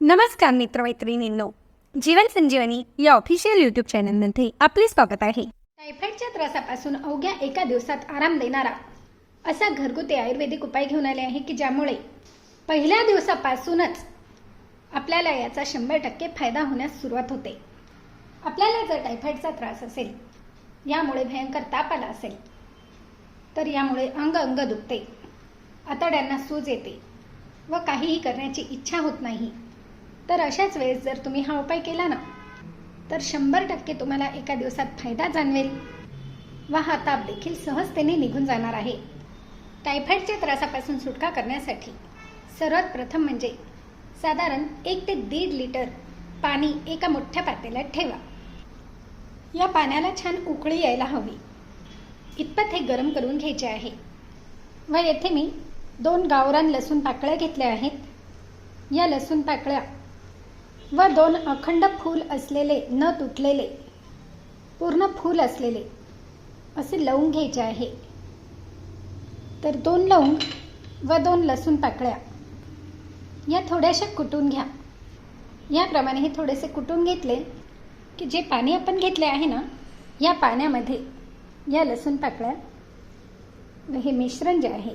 नमस्कार मित्रमैत्रिणींनो जीवन संजीवनी या official YouTube चॅनलमध्ये आपले स्वागत आहे. टायफॉइडच्या त्रासापासून अवघ्या एका दिवसात आराम देणारा असा घरगुती आयुर्वेदिक उपाय घेऊन आले आहे की ज्यामुळे पहिल्या दिवसापासूनच आपल्याला याचा शंभर टक्के फायदा होण्यास सुरुवात होते. आपल्याला जर टायफॉइडचा त्रास असेल यामुळे भयंकर ताप आला असेल तर यामुळे अंग अंग दुखते. आतड्यांना सूज येते व काहीही करण्याची इच्छा होत नाही. तर अशाच वेळेस जर तुम्ही हा उपाय केला ना तर शंभर टक्के तुम्हाला एका दिवसात फायदा जाणवेल. व हा ताप देखील सहजतेने निघून जाणार आहे. टायफॉईडच्या त्रासापासून सुटका करण्यासाठी सर्वात प्रथम म्हणजे साधारण एक ते दीड लिटर पाणी एका मोठ्या पातेल्यात ठेवा. या पाण्याला छान उकळी यायला हवी. इतपत हे गरम करून घ्यायचे आहे. व येथे मी दोन गावरान लसूण पाकळ्या घेतल्या आहेत. या लसूण पाकळ्या व दोन अखंड फूल असलेले न तुटलेले पूर्ण फूल असलेले असे लवंग घ्यायचे आहे. तर दोन लवंग व दोन लसूण पाकळ्या या थोड्याशा कुटून घ्या. याप्रमाणे हे थोडेसे कुटून घेतले की जे पाणी आपण घेतले आहे ना या पाण्यामध्ये या लसूण पाकळ्या व हे मिश्रण जे आहे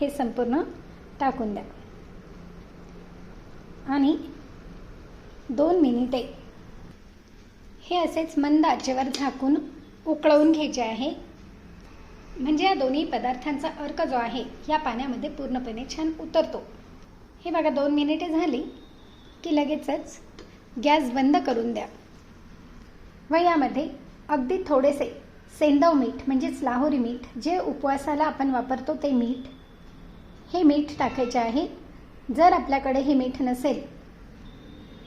हे संपूर्ण टाकून द्या. आणि दोन मिनिटे हे असेच मंद आचेवर झाकून उकळवून घ्यायचे आहे. म्हणजे या दोन्ही पदार्थांचा अर्क जो आहे या पाण्यामध्ये पूर्णपणे छान उतरतो. हे बघा दोन मिनिटे झाली की लगेचच गॅस बंद करून द्या. व यामध्ये अगदी थोडेसे सेंदव मीठ म्हणजेच लाहोरी मीठ जे उपवासाला आपण वापरतो ते मीठ हे मीठ टाकायचे आहे. जर आपल्याकडे हे मीठ नसेल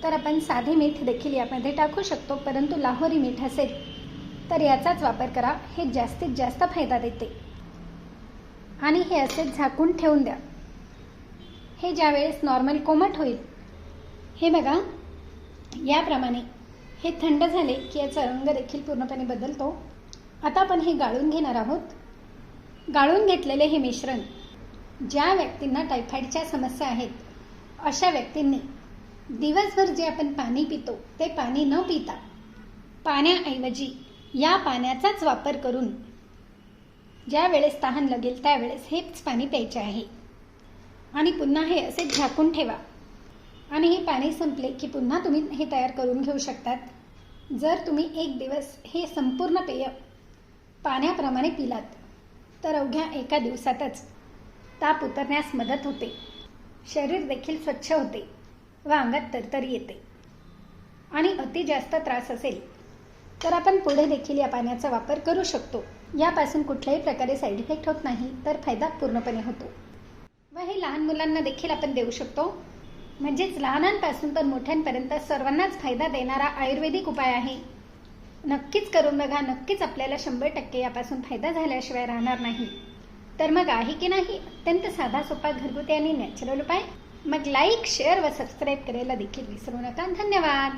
तर आपण साधे मीठ देखील यामध्ये टाकू शकतो परंतु लाहोरी मीठ असेल तर याचाच वापर करा. हे जास्तीत जास्त फायदा देते. आणि हे असे झाकून ठेवून द्या. हे ज्यावेळेस नॉर्मल कोमट होईल हे बघा याप्रमाणे हे थंड झाले की याचा रंग देखील पूर्णपणे बदलतो. आता आपण हे गाळून घेणार आहोत. गाळून घेतलेले हे मिश्रण ज्या व्यक्तींना टायफॉईडच्या समस्या आहेत अशा व्यक्तींनी दिवसभर जे आपण पाणी पितो ते पाणी न पिता पाण्याऐवजी या पाण्याचाच वापर करून ज्या वेळेस तहान लागेल त्यावेळेस हेच पाणी प्यायचे आहे. आणि पुन्हा हे असे झाकून ठेवा. आणि हे पाणी संपले की पुन्हा तुम्ही हे तयार करून घेऊ शकतात. जर तुम्ही एक दिवस हे संपूर्ण पेय पाण्याप्रमाणे पिलात. तर अवघ्या एका दिवसातच ताप उतरण्यास मदत होते. शरीर देखील स्वच्छ होते व अंगात तरतरी येते. आणि अति जास्त त्रास असेल तर आपण पुढे देखील या पाण्याचा वापर करू शकतो. यापासून कुठल्याही प्रकारे साईड इफेक्ट होत नाही तर फायदा पूर्णपणे होतो. व हे लहान मुलांना देखील आपण देऊ शकतो. म्हणजेच लहानांपासून तर मोठ्यांपर्यंत सर्वांनाच फायदा देणारा आयुर्वेदिक उपाय आहे. नक्कीच करून बघा नक्कीच आपल्याला शंभर टक्के यापासून फायदा झाल्याशिवाय राहणार नाही. तर मग आहे की नाही? अत्यंत साधा सोपा घरगुती आणि नॅचरल उपाय. मग लाईक शेअर व सबस्क्राईब करायला देखील विसरू नका. धन्यवाद!